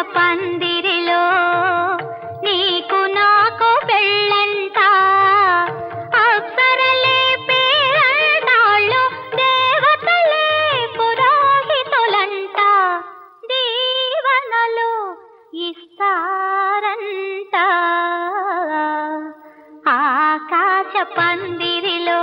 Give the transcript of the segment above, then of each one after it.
పందిరిలో నీకు నాకు పెళ్ళంట. అప్సరలే పేరంటాళ్ళు దేవతలే పురోహితులంట. దీవనలు ఇస్తారంట. ఆకాశ పందిరిలో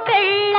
నాకు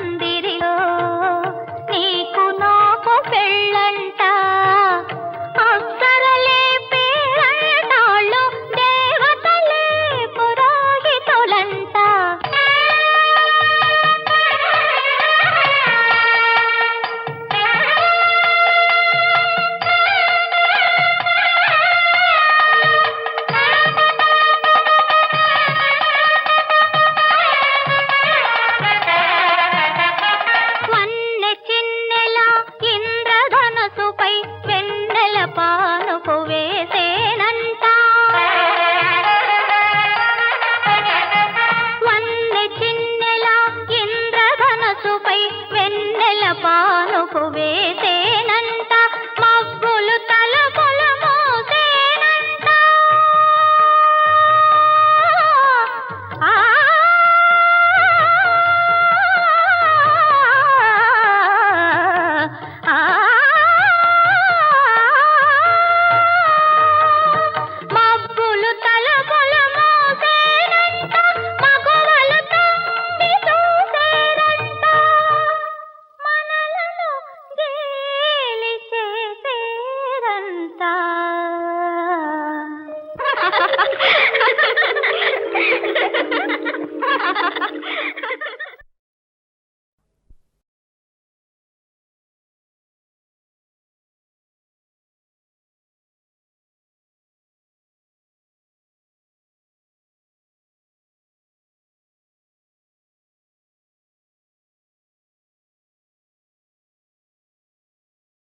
ఆకాశ